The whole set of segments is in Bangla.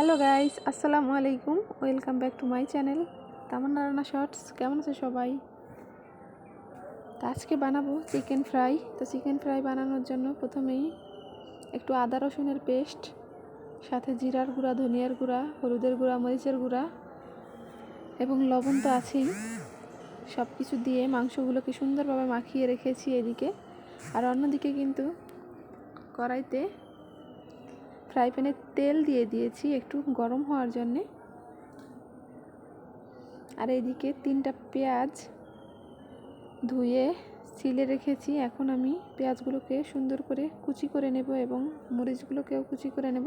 হ্যালো গাইস, আসসালামু আলাইকুম। Welcome back to my channel. Tamanna রান্না শর্টস, কেমন আছে সবাই? তো আজকে বানাবো চিকেন ফ্রাই। তো চিকেন ফ্রাই বানানোর জন্য প্রথমেই একটু আদা, রসুনের পেস্ট, সাথে জিরার গুঁড়া, ধনিয়ার গুঁড়া, হলুদের গুঁড়া, মরিচের গুঁড়া এবং লবণ তো আছেই। সব কিছু দিয়ে মাংসগুলোকে সুন্দরভাবে মাখিয়ে রেখেছি এদিকে। আর অন্যদিকে কিন্তু কড়াইতে ফ্রাই প্যানে তেল দিয়ে দিয়েছি একটু গরম হওয়ার জন্যে। আর এইদিকে তিনটা পেঁয়াজ ধুয়ে সিলে রেখেছি। এখন আমি পেঁয়াজগুলোকে সুন্দর করে কুচি করে নেব এবং মরিচগুলোকেও কুচি করে নেব।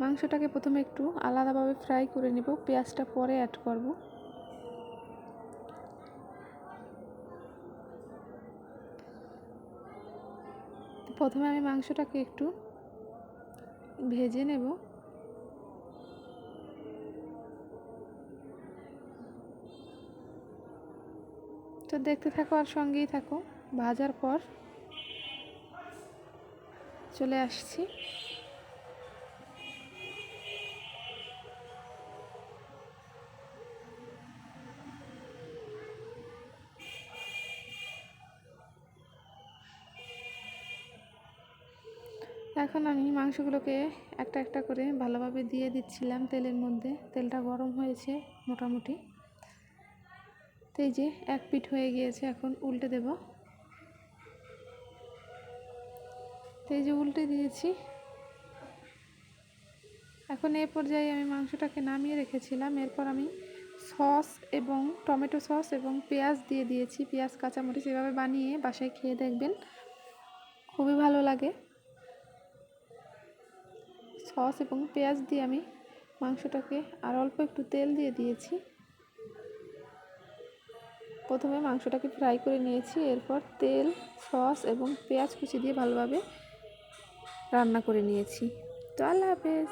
মাংসটাকে প্রথমে একটু আলাদাভাবে ফ্রাই করে নেব। পেঁয়াজটা পরে অ্যাড করব। প্রথমে আমি মাংসটাকে একটু ভেজে নেব। তো দেখতে থাকো আর সঙ্গেই থাকো ভাজার পর চলে আসছি। এখন আমি মাংসগুলোকে একটা একটা করে ভালোভাবে দিয়ে দিচ্ছিলাম তেলের মধ্যে। তেলটা গরম হয়েছে মোটামুটি। তো এই যে এক পিঠ হয়ে গিয়েছে, এখন উল্টে দেব। তো এই যে উল্টে দিয়েছি। এখন এ পর্যায়ে আমি মাংসটাকে নামিয়ে রেখেছিলাম। এরপর আমি সস এবং টমেটো সস এবং পেঁয়াজ দিয়ে দিয়েছি। পেঁয়াজ, কাঁচামরিচ এভাবে বানিয়ে বাসায় খেয়ে দেখবেন। খুবই ভালো লাগে। সস এবং পেঁয়াজ দিয়ে আমি মাংসটাকে আর অল্প একটু তেল দিয়ে দিয়েছি। প্রথমে মাংসটাকে ফ্রাই করে নিয়েছি, এরপর তেল, সস এবং পেঁয়াজ কুচি দিয়ে ভালোভাবে রান্না করে নিয়েছি। তো আল্লাহ হাফেজ।